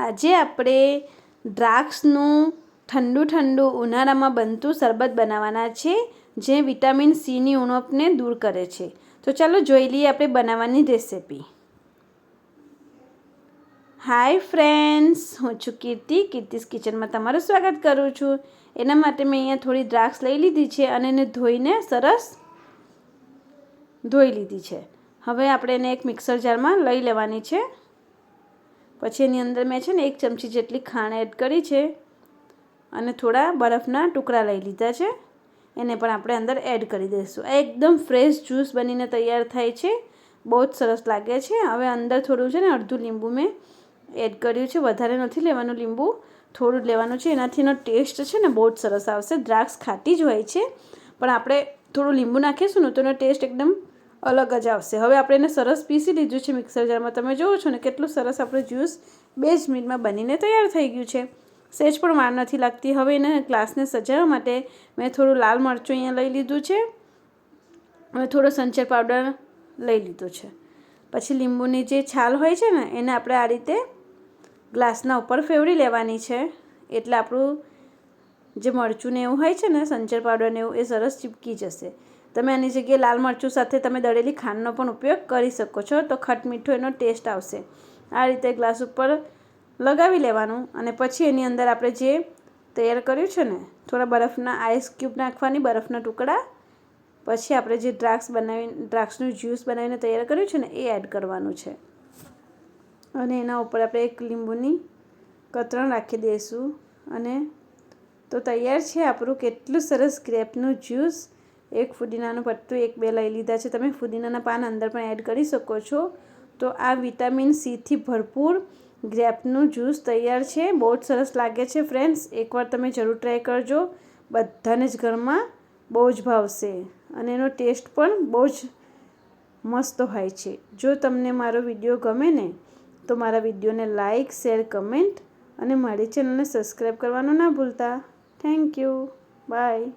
આજે આપણે દ્રાક્ષનું ઠંડુ ઠંડુ ઉનાળામાં બનતું શરબત બનાવવાના છે, જે વિટામિન સીની ઉણપને દૂર કરે છે. તો ચાલો જોઈ લઈએ આપણે બનાવવાની રેસિપી. હાય ફ્રેન્ડ્સ હું છું કીર્તિ. કીર્તિસ કિચનમાં તમારું સ્વાગત કરું છું. એના માટે મેં અહીંયા થોડી દ્રાક્ષ લઈ લીધી છે અને એને ધોઈને સરસ ધોઈ લીધી છે. હવે આપણે એને એક મિક્સર જારમાં લઈ લેવાની છે. પછી એની અંદર મેં છે ને એક ચમચી જેટલી ખાંડ એડ કરી છે અને થોડા બરફના ટુકડા લઈ લીધા છે. એને પણ આપણે અંદર એડ કરી દઈશું. આ એકદમ ફ્રેશ જ્યુસ બનીને તૈયાર થાય છે. બહુ જ સરસ લાગે છે. હવે અંદર થોડું છે ને અડધું લીંબુ મેં એડ કર્યું છે. વધારે નથી લેવાનું લીંબુ, થોડું લેવાનું છે. એનાથી એનો ટેસ્ટ છે ને બહુ જ સરસ આવશે. દ્રાક્ષ ખાટી જ હોય છે. પણ આપણે થોડું લીંબુ નાખીશું ને તો એનો ટેસ્ટ એકદમ અલગ જ આવશે. હવે આપણે એને સરસ પીસી લીધું છે મિક્સર જારમાં. તમે જુઓ છો ને કેટલું સરસ આપણું જ્યુસ બે જ મિનિટમાં બનીને તૈયાર થઈ ગયું છે. સેજ પણ વાર નથી લાગતી. હવે એને ગ્લાસને સજાવવા માટે મેં થોડું લાલ મરચું અહીંયા લઈ લીધું છે. અને થોડો સંચર પાવડર લઈ લીધો છે. પછી લીંબુની જે છાલ હોય છે ને, એને આપણે આ રીતે ગ્લાસના ઉપર ફેવડી લેવાની છે. એટલે આપણું જે મરચું ને એવું હોય છે ને, સંચર પાવડર ને એવું, એ સરસ ચીપકી જશે. તમે આની જગ્યાએ લાલ મરચું સાથે તમે દળેલી ખાંડનો પણ ઉપયોગ કરી શકો છો. તો ખટ મીઠો એનો ટેસ્ટ આવશે. આ રીતે ગ્લાસ ઉપર લગાવી લેવાનું અને પછી એની અંદર આપણે જે તૈયાર કર્યું છે ને, થોડા બરફના આઈસ ક્યુબ નાખવાની બરફના ટુકડા, પછી આપણે જે દ્રાક્ષ બનાવી, દ્રાક્ષનું જ્યુસ બનાવીને તૈયાર કર્યું છે ને, એ એડ કરવાનું છે. અને એના ઉપર આપણે એક લીંબુની કતરણ રાખી દઈશું. અને તો તૈયાર છે આપણું. કેટલું સરસ ગ્રેપનું જ્યુસ એક ફુદીનાનું પટ્ટું એક બે લઈ લીધા છે. તમે ફુદીનાના પાન અંદર પણ એડ કરી શકો છો. તો આ વિટામિન સીથી ભરપૂર ગ્રેપનું જ્યુસ તૈયાર છે. બહુ જ સરસ લાગે છે ફ્રેન્ડ્સ. એકવાર તમે જરૂર ટ્રાય કરજો. બધાને જ ઘરમાં બહુ જ ભાવશે અને એનો ટેસ્ટ પણ બહુ જ મસ્ત હોય છે. જો તમને મારો વીડિયો ગમે ને, તો મારા વિડીયોને લાઇક શેર કમેન્ટ અને મારી ચેનલને સબસ્ક્રાઈબ કરવાનું ના ભૂલતા. Thank you bye